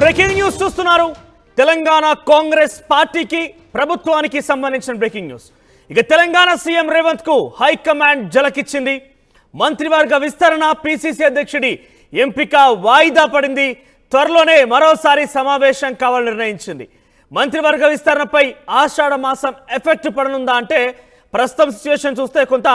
Breaking news చూస్తున్నారు. తెలంగాణ కాంగ్రెస్ పార్టీకి ప్రభుత్వానికి సంబంధించిన బ్రేకింగ్ న్యూస్. ఇక తెలంగాణ సీఎం రేవంత్కు హైకమాండ్ జలకిచ్చింది. మంత్రివర్గ విస్తరణ పిసిసి అధ్యక్షుడి ఎంపిక వాయిదా పడింది. త్వరలోనే మరోసారి సమావేశం కావాలని నిర్ణయించింది. మంత్రివర్గ విస్తరణపై ఆషాఢ మాసం ఎఫెక్ట్ పడనుందా అంటే ప్రస్తుతం సిచ్యువేషన్ చూస్తే కొంత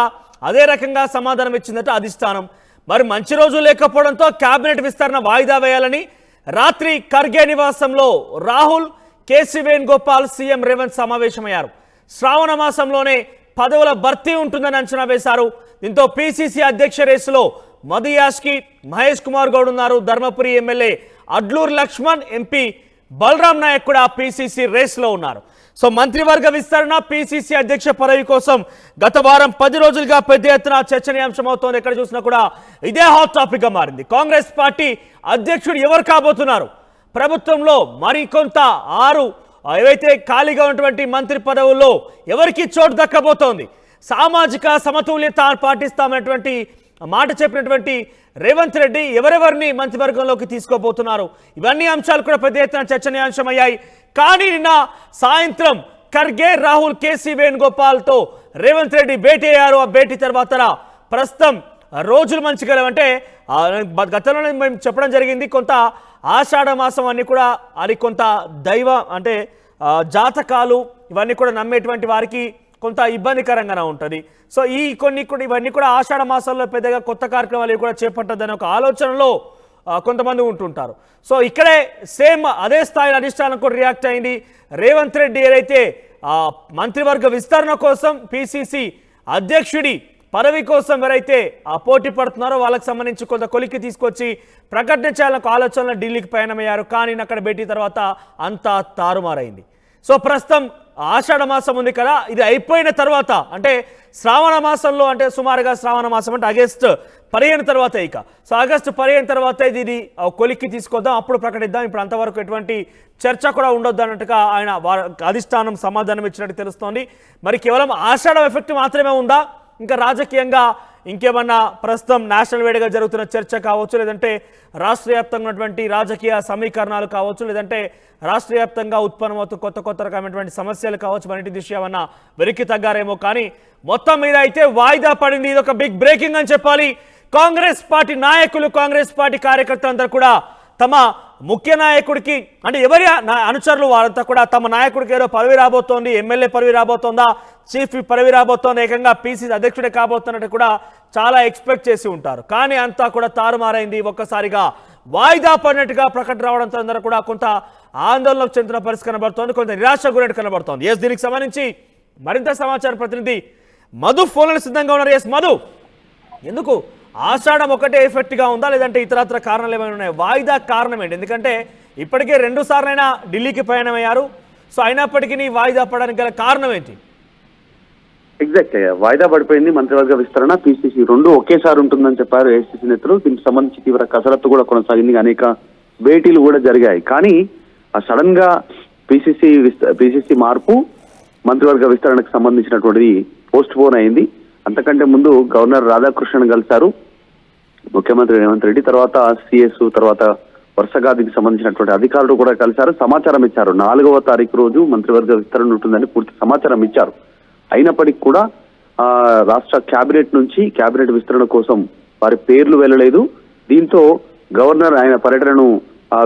అదే రకంగా సమాధానం ఇచ్చిందట అధిష్టానం. మరి మంచి రోజు లేకపోవడంతో కేబినెట్ విస్తరణ వాయిదా వేయాలని రాత్రి ఖర్గే నివాసంలో రాహుల్ కేసీ వేణుగోపాల్ సీఎం రేవంత్ సమావేశమయ్యారు. శ్రావణ మాసంలోనే పదవుల భర్తీ ఉంటుందని అంచనా వేశారు. దీంతో పిసిసి అధ్యక్ష రేసులో మధు యాస్కి మహేష్ కుమార్ గౌడ్ ఉన్నారు. ధర్మపురి ఎమ్మెల్యే అడ్లూరు లక్ష్మణ్ ఎంపీ బలరాం నాయక్ కూడా పిసిసి రేస్లో ఉన్నారు. సో మంత్రివర్గ విస్తరణ పిసిసి అధ్యక్ష పదవి కోసం గత వారం పది రోజులుగా పెద్ద ఎత్తున చర్చనీయాంశం అవుతోంది ఎక్కడ చూసినా కూడా ఇదే హాట్ టాపిక్గా మారింది. కాంగ్రెస్ పార్టీ అధ్యక్షుడు ఎవరు కాబోతున్నారు? ప్రభుత్వంలో మరికొంత ఆరు ఏవైతే ఖాళీగా ఉన్నటువంటి మంత్రి పదవుల్లో ఎవరికి చోటు దక్కబోతోంది? సామాజిక సమతుల్యత పాటిస్తామనేటువంటి మాట చెప్పినటువంటి రేవంత్ రెడ్డి ఎవరెవరిని మంత్రివర్గంలోకి తీసుకోబోతున్నారు? ఇవన్నీ అంశాలు కూడా పెద్ద ఎత్తున చర్చనీయాంశమయ్యాయి. కానీ నిన్న సాయంత్రం ఖర్గే రాహుల్ కేసీ వేణుగోపాల్తో రేవంత్ రెడ్డి భేటీ అయ్యారు. ఆ భేటీ తర్వాత ప్రస్తుతం రోజులు మంచిగా అంటే గతంలో గతంలోనే మేము చెప్పడం జరిగింది కొంత ఆషాఢ మాసం అన్ని కూడా అది కొంత దైవ అంటే జాతకాలు ఇవన్నీ కూడా నమ్మేటువంటి వారికి కొంత ఇబ్బందికరంగానే ఉంటుంది. సో ఈ కొన్ని ఇవన్నీ కూడా ఆషాఢ మాసంలో పెద్దగా కొత్త కార్యక్రమాలు కూడా చేపట్టద్దని ఒక ఆలోచనలో కొంతమంది ఉంటుంటారు. సో ఇక్కడే సేమ్ అదే స్థాయిలో అధిష్టానం కూడా రియాక్ట్ అయింది. రేవంత్ రెడ్డి ఏదైతే మంత్రివర్గ విస్తరణ కోసం పిసిసి అధ్యక్షుడి పదవి కోసం ఎవరైతే ఆ పోటీ పడుతున్నారో వాళ్ళకి సంబంధించి కొంత కొలిక్కి తీసుకొచ్చి ప్రకటన చేయాలని ఆలోచనలు ఢిల్లీకి పయనమయ్యారు. కానీ అక్కడ భేటీ తర్వాత అంతా తారుమారైంది. సో ప్రస్తుతం ఆషాఢ మాసం ఉంది కదా ఇది అయిపోయిన తర్వాత అంటే శ్రావణ మాసంలో అంటే సుమారుగా శ్రావణ మాసం అంటే ఆగస్టు పదిహేను తర్వాత ఇక. సో ఆగస్టు పదిహేను తర్వాత ఇది కొలిక్కి తీసుకొద్దాం అప్పుడు ప్రకటిద్దాం. ఇప్పుడు అంతవరకు ఎటువంటి చర్చ కూడా ఉండొద్దు అన్నట్టుగా ఆయన వారి అధిష్టానం సమాధానం ఇచ్చినట్టు తెలుస్తోంది. మరి కేవలం ఆషాఢ ఎఫెక్ట్ మాత్రమే ఉందా? ఇంకా రాజకీయంగా ఇంకేమన్నా ప్రస్తుతం నేషనల్ వేడిగా జరుగుతున్న చర్చ కావచ్చు లేదంటే రాష్ట్ర వ్యాప్తంగా ఉన్నటువంటి రాజకీయ సమీకరణాలు కావచ్చు లేదంటే రాష్ట్ర వ్యాప్తంగా కొత్త కొత్త రకమైనటువంటి సమస్యలు కావచ్చు మరిటి దృష్ట్యా ఏమన్నా వెలికి తగ్గారేమో కానీ మొత్తం మీద అయితే వాయిదా పడింది. ఇది ఒక బిగ్ బ్రేకింగ్ అని చెప్పాలి. కాంగ్రెస్ పార్టీ నాయకులు కాంగ్రెస్ పార్టీ కార్యకర్తలందరూ కూడా తమ ముఖ్య నాయకుడికి అంటే ఎవరి నా- అనుచరులు వారంతా కూడా తమ నాయకుడికి ఏదో పదవి రాబోతోంది ఎమ్మెల్యే పదవి రాబోతోందా చీఫ్ పదవి రాబోతోంది ఏకంగా పీసీ అధ్యక్షుడే కాబోతున్నట్టు కూడా చాలా ఎక్స్పెక్ట్ చేసి ఉంటారు. కానీ అంతా కూడా తారుమారైంది ఒక్కసారిగా వాయిదా పడినట్టుగా ప్రకటన రావడంతో అందరూ కూడా కొంత ఆందోళనకు చెందిన పరిస్థితి కనబడుతోంది కొంత నిరాశ గురైనట్టు కనబడుతోంది. ఎస్ దీనికి సంబంధించి మరింత సమాచార ప్రతినిధి మధు ఫోన్లను సిద్ధంగా ఉన్నారు. ఎస్ మధు. ఎందుకు? ఆషాఢం ఒకటే ఎఫెక్ట్గా ఉందా? లేదంటే ఇతరత్ర కారణాలు ఏమైనా ఉన్నాయి? వాయిదా కారణం ఏంటి? ఎందుకంటే ఇప్పటికే రెండు సార్లైనా ఢిల్లీకి ప్రయాణమయ్యారు. సో అయినప్పటికీ నీ వాయిదా పడడానికి గల కారణం ఏంటి? ఎగ్జాక్ట్ వాయిదా పడిపోయింది మంత్రివర్గ విస్తరణ పిసిసి రెండు ఒకేసారి ఉంటుందని చెప్పారు ఏసీసీ నేతలు. దీనికి సంబంధించి తీవ్ర కసరత్తు కూడా కొనసాగింది. అనేక భేటీలు కూడా జరిగాయి. కానీ ఆ సడన్గా పిసిసి పిసిసి మార్పు మంత్రివర్గ విస్తరణకు సంబంధించినటువంటిది పోస్ట్ పోన్ అయింది. అంతకంటే ముందు గవర్నర్ రాధాకృష్ణన్ కలిశారు. ముఖ్యమంత్రి రేవంత్ రెడ్డి తర్వాత సిఎస్ తర్వాత వరుసగా దీనికి సంబంధించినటువంటి అధికారులు కూడా కలిశారు. సమాచారం ఇచ్చారు. నాలుగవ తారీఖు రోజు మంత్రివర్గ విస్తరణ ఉంటుందని పూర్తి సమాచారం ఇచ్చారు. అయినప్పటికీ కూడా రాష్ట్ర కేబినెట్ నుంచి కేబినెట్ విస్తరణ కోసం వారి పేర్లు వెళ్ళలేదు. దీంతో గవర్నర్ ఆయన పర్యటనను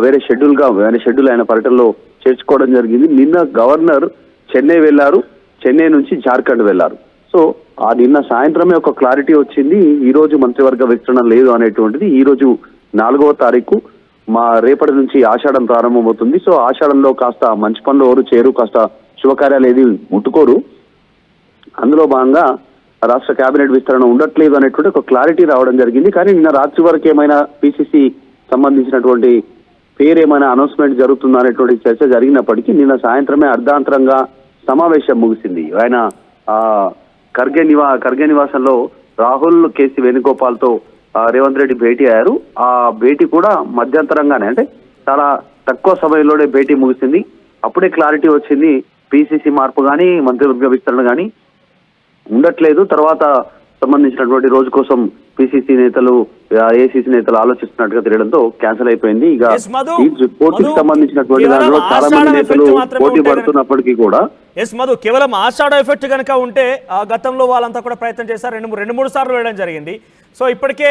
వేరే షెడ్యూల్గా వేరే షెడ్యూల్ ఆయన పర్యటనలో చేర్చుకోవడం జరిగింది. నిన్న గవర్నర్ చెన్నై వెళ్ళారు చెన్నై నుంచి జార్ఖండ్ వెళ్ళారు సో ఆ నిన్న సాయంత్రమే ఒక క్లారిటీ వచ్చింది. ఈ రోజు మంత్రివర్గ విస్తరణ లేదు అనేటువంటిది. ఈ రోజు నాలుగవ తారీఖు మా రేపటి నుంచి ఆషాఢం ప్రారంభమవుతుంది. సో ఆషాఢంలో కాస్త మంచి పనులు ఎవరు చేరు కాస్త శుభకార్యాలు ఏది ముట్టుకోరు. అందులో భాగంగా రాష్ట్ర కేబినెట్ విస్తరణ ఉండట్లేదు అనేటువంటి ఒక క్లారిటీ రావడం జరిగింది. కానీ నిన్న రాత్రి వరకు ఏమైనా పిసిసి సంబంధించినటువంటి పేరు ఏమైనా అనౌన్స్మెంట్ జరుగుతుందా అనేటువంటి చర్చ జరిగినప్పటికీ నిన్న సాయంత్రమే అర్ధాంతరంగా సమావేశం ముగిసింది. ఆయన ఖర్గే నివా ఖర్గే నివాసంలో రాహుల్ కేసీ వేణుగోపాల్తో రేవంత్ రెడ్డి భేటీ అయ్యారు. ఆ భేటీ కూడా మధ్యంతరంగానే అంటే చాలా తక్కువ సమయంలోనే భేటీ ముగిసింది. అప్పుడే క్లారిటీ వచ్చింది. పిసిసి మార్పు కానీ మంత్రివర్గ విస్తరణ కానీ ఉండట్లేదు. తర్వాత సంబంధించినటువంటి రోజు కోసం పిసిసి నేతలు ఏసీసీ నేతలు ఆలోచిస్తున్నట్టుగా తెలియడంతో క్యాన్సిల్ అయిపోయింది. ఇక. ఈ పోటీకి సంబంధించినటువంటి దాంట్లో చాలా మంది నేతలు పోటీ పడుతున్నప్పటికీ కూడా ఎస్ మధు కేవలం ఆషాఢ ఎఫెక్ట్ కనుక ఉంటే గతంలో వాళ్ళంతా కూడా ప్రయత్నం చేశారు. రెండు మూడు- రెండు మూడు సార్లు వేయడం జరిగింది. సో ఇప్పటికే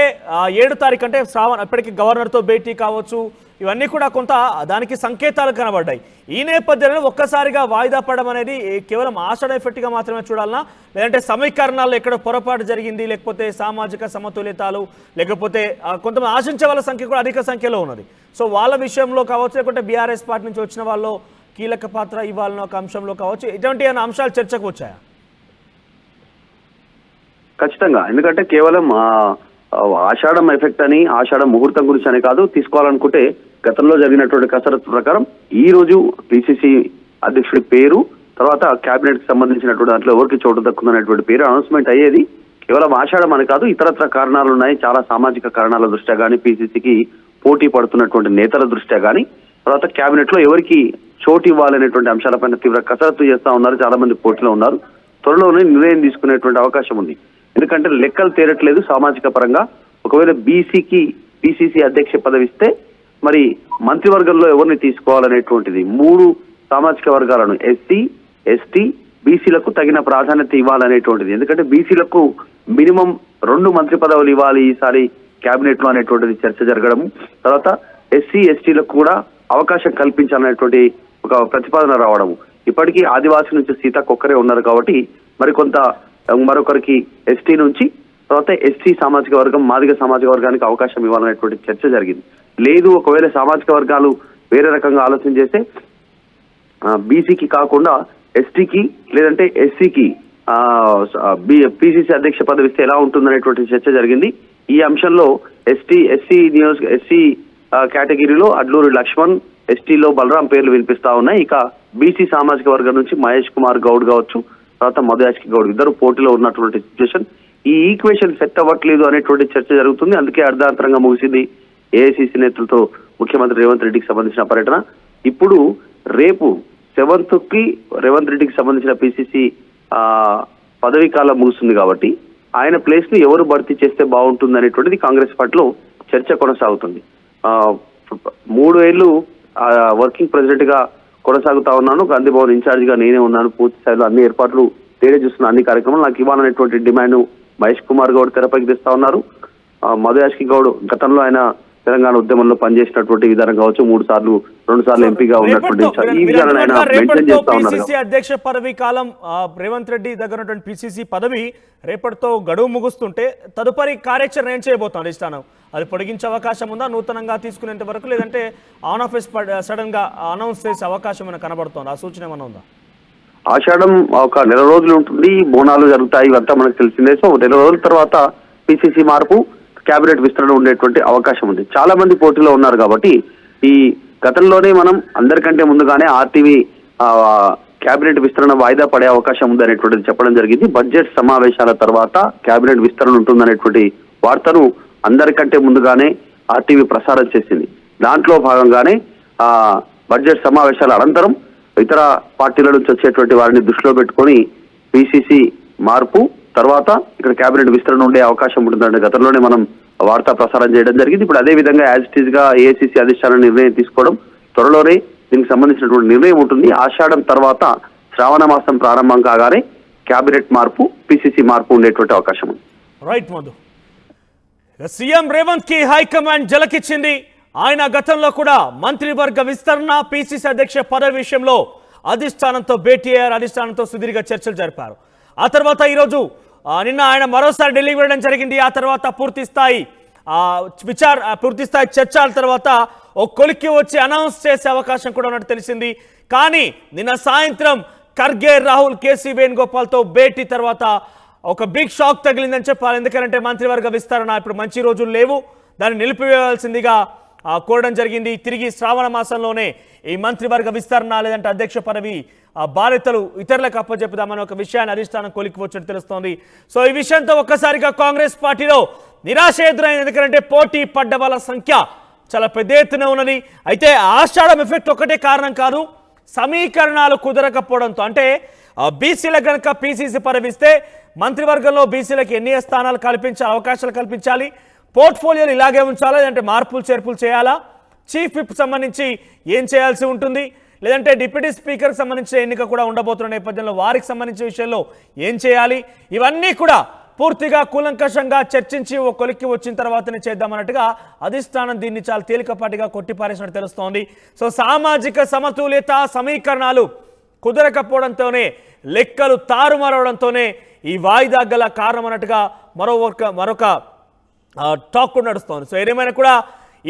ఏడు తారీఖు అంటే శ్రావణ ఇప్పటికే గవర్నర్తో భేటీ కావచ్చు. ఇవన్నీ కూడా కొంత దానికి సంకేతాలు కనబడ్డాయి. ఈ నేపథ్యంలో ఒక్కసారిగా వాయిదా పడడం అనేది కేవలం ఆషాఢ ఎఫెక్ట్గా మాత్రమే చూడాలన్నా లేదంటే సమీకరణాల్లో ఎక్కడ పొరపాటు జరిగింది లేకపోతే సామాజిక సమతుల్యతలు లేకపోతే లేకపోతే కొంతమంది ఆశించే వాళ్ళ సంఖ్య కూడా అధిక సంఖ్యలో ఉన్నది. సో వాళ్ళ విషయంలో కావచ్చు లేకుంటే బీఆర్ఎస్ పార్టీ నుంచి వచ్చిన వాళ్ళు కీలక పాత్ర ఇవ్వాలన్న ఒక అంశంలో కావచ్చు ఇటువంటి ఏమైనా అంశాలు చర్చకు వచ్చాయా? ఖచ్చితంగా. ఎందుకంటే కేవలం ఆషాఢం ఎఫెక్ట్ అని ఆషాఢం ముహూర్తం గురించి అని కాదు తీసుకోవాలనుకుంటే గతంలో జరిగినటువంటి కసరత్తు ప్రకారం ఈ రోజు పిసిసి అధ్యక్షుడి పేరు తర్వాత కేబినెట్కి సంబంధించినటువంటి దాంట్లో ఎవరికి చోటు దక్కుందనేటువంటి పేరు అనౌన్స్మెంట్ అయ్యేది కేవలం ఆషాఢం అని కాదు ఇతరత్ర కారణాలు ఉన్నాయి. చాలా సామాజిక కారణాల దృష్ట్యా కానీ పీసీసీకి పోటీ పడుతున్నటువంటి నేతల దృష్ట్యా కానీ తర్వాత కేబినెట్లో ఎవరికి చోటు ఇవ్వాలనేటువంటి అంశాలపైన తీవ్ర కసరత్తు చేస్తా ఉన్నారు. చాలా మంది పోటీలో ఉన్నారు. త్వరలోనే నిర్ణయం తీసుకునేటువంటి అవకాశం ఉంది. ఎందుకంటే లెక్కలు తేరట్లేదు సామాజిక పరంగా. ఒకవేళ బీసీకి పిసిసి అధ్యక్ష పదవి ఇస్తే మరి మంత్రివర్గంలో ఎవరిని తీసుకోవాలనేటువంటిది. మూడు సామాజిక వర్గాలను ఎస్సీ ఎస్టీ బీసీలకు తగిన ప్రాధాన్యత ఇవ్వాలనేటువంటిది. ఎందుకంటే బీసీలకు మినిమం రెండు మంత్రి పదవులు ఇవ్వాలి ఈసారి కేబినెట్లో అనేటువంటిది చర్చ జరగడం తర్వాత ఎస్సీ ఎస్టీలకు కూడా అవకాశం కల్పించాలనేటువంటి ఒక ప్రతిపాదన రావడం ఇప్పటికీ ఆదివాసీ నుంచి సీతాకొక్కరే ఒక్కరే ఉన్నారు కాబట్టి మరి కొంత మరొకరికి ఎస్టీ నుంచి తర్వాత ఎస్టీ సామాజిక వర్గం మాదిగ సామాజిక వర్గానికి అవకాశం ఇవ్వాలనేటువంటి చర్చ జరిగింది. లేదు ఒకవేళ సామాజిక వర్గాలు వేరే రకంగా ఆలోచన చేస్తే బీసీకి కాకుండా ఎస్టీకి లేదంటే ఎస్సీకి పిసిసి అధ్యక్ష పదవి ఇస్తే ఎలా ఉంటుందనేటువంటి చర్చ జరిగింది. ఈ అంశంలో ఎస్టీ ఎస్సీ నియోజక ఎస్సీ కేటగిరీలో అడ్లూరి లక్ష్మణ్ ఎస్టీలో బలరాం పేర్లు వినిపిస్తా ఉన్నాయి. ఇక బీసీ సామాజిక వర్గం నుంచి మహేష్ కుమార్ గౌడ్ కావచ్చు తర్వాత మధుయాష్కి గౌడ్. ఇద్దరు పోటీలో ఉన్నటువంటి సిచ్యువేషన్ ఈ ఈక్వేషన్ సెట్ అవ్వట్లేదు అనేటువంటి చర్చ జరుగుతుంది. అందుకే అర్ధాంతరంగా ముగిసింది ఏఐసిసి నేతలతో ముఖ్యమంత్రి రేవంత్ రెడ్డికి సంబంధించిన పర్యటన. ఇప్పుడు రేపు సెవెంత్కి రేవంత్ రెడ్డికి సంబంధించిన పిసిసి పదవీ కాలం ముగుస్తుంది కాబట్టి ఆయన ప్లేస్ని ఎవరు భర్తీ చేస్తే బాగుంటుంది అనేటువంటిది కాంగ్రెస్ పార్టీలో చర్చ కొనసాగుతుంది. మూడు ఏళ్ళు వర్కింగ్ ప్రెసిడెంట్గా కొనసాగుతా ఉన్నాను. గాంధీ భవన్ ఇన్ఛార్జ్గా నేనే ఉన్నాను. పూర్తి స్థాయిలో అన్ని ఏర్పాట్లు తేడే చూస్తున్న అన్ని కార్యక్రమాలు నాకు ఇవ్వాలనేటువంటి డిమాండ్ మహేష్ కుమార్ గౌడ్ తెరపైకి తెస్తా ఉన్నారు. మధు యాష్కి గౌడ్ గతంలో ఆయన తెలంగాణ ఉద్యమంలో పనిచేసినటువంటి విధానం కావచ్చు మూడు సార్లు రెండు సార్లు ఎంపీగా ఉన్నటువంటి ఈ ఆయన మెయింటైన్ చేస్తా ఉన్నారు. పిసిసి అధ్యక్ష పదవి కాలం రేవంత్ రెడ్డి దగ్గర ఉన్నటువంటి పిసిసి పదవి రేపటితో గడువు ముగుస్తుంటే తదుపరి కార్యాచరణ ఏం చేయబోతాం అధిష్టానం అది పొడిగించే అవకాశం ఉందా? నూతనంగా తీసుకునేంత వరకు లేదంటే ఆన్ ఆఫీస్ సడన్గా అనౌన్స్ చేసే అవకాశం ఏమైనా కనబడుతోంది? ఆ సూచన ఏమైనా ఉందా? ఆషాఢం ఒక నెల రోజులు ఉంటుంది. బోనాలు జరుగుతాయి ఇవంతా మనకు తెలిసిందే. సో నెల రోజుల తర్వాత పిసిసి మార్పు కేబినెట్ విస్తరణ ఉండేటువంటి అవకాశం ఉంది. చాలా మంది పోటీలో ఉన్నారు కాబట్టి ఈ గతంలోనే మనం అందరికంటే ముందుగానే ఆర్టీవీ కేబినెట్ విస్తరణ వాయిదా పడే అవకాశం ఉంది అనేటువంటిది చెప్పడం జరిగింది. బడ్జెట్ సమావేశాల తర్వాత కేబినెట్ విస్తరణ ఉంటుందనేటువంటి వార్తను అందరికంటే ముందుగానే ఆర్టీవీ ప్రసారం చేసింది. దాంట్లో భాగంగానే ఆ బడ్జెట్ సమావేశాల అనంతరం ఇతర పార్టీల నుంచి వచ్చేటువంటి వారిని దృష్టిలో పెట్టుకొని పిసిసి మార్పు తర్వాత ఇక్కడ కేబినెట్ విస్తరణ ఉండే అవకాశం ఉంటుందంటే గతంలోనే మనం వార్తా ప్రసారం చేయడం జరిగింది. ఇప్పుడు అదే విధంగా యాజ్ ఇట్ ఈస్గా ఏఐసిసి అధిష్టానం నిర్ణయం తీసుకోవడం త్వరలోనే దీనికి సంబంధించినటువంటి నిర్ణయం ఉంటుంది. ఆషాఢం తర్వాత శ్రావణ మాసం ప్రారంభం కాగానే కేబినెట్ మార్పు పిసిసి మార్పు ఉండేటువంటి అవకాశం ఉంది. రైట్ మధు సీఎం రేవంత్కి హైకమాండ్ జలకిచ్చింది. ఆయన గతంలో కూడా మంత్రివర్గ విస్తరణ పిసిసి అధ్యక్ష పదవి విషయంలో అధిష్టానంతో భేటీ అయ్యారు. అధిష్టానంతో సుదీర్ఘ చర్చలు జరిపారు. ఆ తర్వాత ఈరోజు నిన్న ఆయన మరోసారి ఢిల్లీకి వెళ్ళడం జరిగింది. ఆ తర్వాత పూర్తి స్థాయి ఆ, విచార పూర్తి స్థాయి చర్చల తర్వాత ఓ కొలిక్కి వచ్చి అనౌన్స్ చేసే అవకాశం కూడా ఉన్నట్టు తెలిసింది. కానీ నిన్న సాయంత్రం ఖర్గే రాహుల్ కేసీ వేణుగోపాల్తో భేటీ తర్వాత ఒక బిగ్ షాక్ తగిలిందని చెప్పాలి. ఎందుకంటే మంత్రివర్గ విస్తరణ ఇప్పుడు మంచి రోజులు లేవు. దాన్ని నిలిపివేయాల్సిందిగా కోరడం జరిగింది. తిరిగి శ్రావణ మాసంలోనే ఈ మంత్రివర్గ విస్తరణ లేదంటే అధ్యక్ష పదవి ఆ బాధ్యతలు ఇతరులకు అప్పచెప్పుదామని ఒక విషయాన్ని అధిష్టానం కొలికి తెలుస్తోంది. సో ఈ విషయంతో ఒక్కసారిగా కాంగ్రెస్ పార్టీలో నిరాశ ఎదురైంది. ఎందుకంటే పోటీ పడ్డ వాళ్ళ సంఖ్య చాలా పెద్ద ఎత్తున ఉన్నది. అయితే ఆషాఢం ఎఫెక్ట్ ఒకటే కారణం కాదు సమీకరణాలు కుదరకపోవడంతో. అంటే బీసీలకు కనుక పీసీసీ పదవిస్తే మంత్రివర్గంలో బీసీలకు ఎన్ని స్థానాలు కల్పించే అవకాశాలు కల్పించాలి. పోర్ట్ఫోలియోలు ఇలాగే ఉంచాలా లేదంటే మార్పులు చేర్పులు చేయాలా? చీఫ్ విప్ సంబంధించి ఏం చేయాల్సి ఉంటుంది? లేదంటే డిప్యూటీ స్పీకర్కి సంబంధించిన ఎన్నిక కూడా ఉండబోతున్న నేపథ్యంలో వారికి సంబంధించిన విషయంలో ఏం చేయాలి? ఇవన్నీ కూడా పూర్తిగా కూలంకషంగా చర్చించి ఓ కొలిక్కి వచ్చిన తర్వాతనే చేద్దామన్నట్టుగా అధిష్టానం దీన్ని చాలా తేలికపాటిగా కొట్టిపారేసినట్టు తెలుస్తోంది. సో సామాజిక సమతుల్యత సమీకరణాలు కుదరకపోవడంతోనే లెక్కలు తారుమారవడంతోనే ఈ వాయిదా గల కారణం అన్నట్టుగా మరో ఒక మరొక టాక్ కూడా నడుస్తోంది. సో ఏదేమైనా కూడా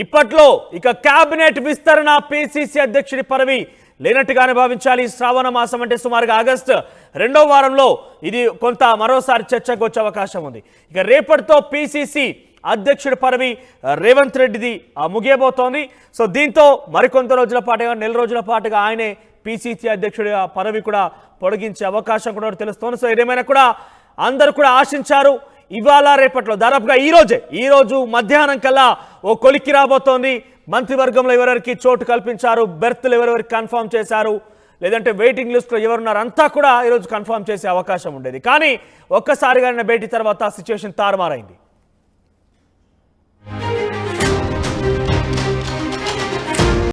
ఇప్పట్లో ఇక క్యాబినెట్ విస్తరణ పిసిసి అధ్యక్షుడి పదవి లేనట్టుగానే భావించాలి. శ్రావణ మాసం అంటే సుమారుగా ఆగస్టు రెండో వారంలో ఇది కొంత మరోసారి చర్చకు వచ్చే అవకాశం ఉంది. ఇక రేపటితో పిసిసి అధ్యక్షుడి పదవి రేవంత్ రెడ్డిది ముగియబోతోంది. సో దీంతో మరికొంత రోజుల పాటుగా నెల రోజుల పాటుగా ఆయనే పిసిసి అధ్యక్షుడి పదవి కూడా పొడిగించే అవకాశం కూడా తెలుస్తోంది. సో ఏదేమైనా కూడా అందరూ కూడా ఆశించారు ఇవాళ రేపట్లో దాదాపుగా ఈరోజే ఈరోజు మధ్యాహ్నం కల్లా ఓ కొలిక్కి రాబోతోంది. మంత్రివర్గంలో ఎవరెవరికి చోటు కల్పించారు బెర్త్లు ఎవరెవరికి కన్ఫర్మ్ చేశారు లేదంటే వెయిటింగ్ లిస్ట్లో ఎవరున్నారు అంతా కూడా ఈరోజు కన్ఫర్మ్ చేసే అవకాశం ఉండేది. కానీ ఒక్కసారిగా భేటీ తర్వాత సిచ్యువేషన్ తారుమారైంది.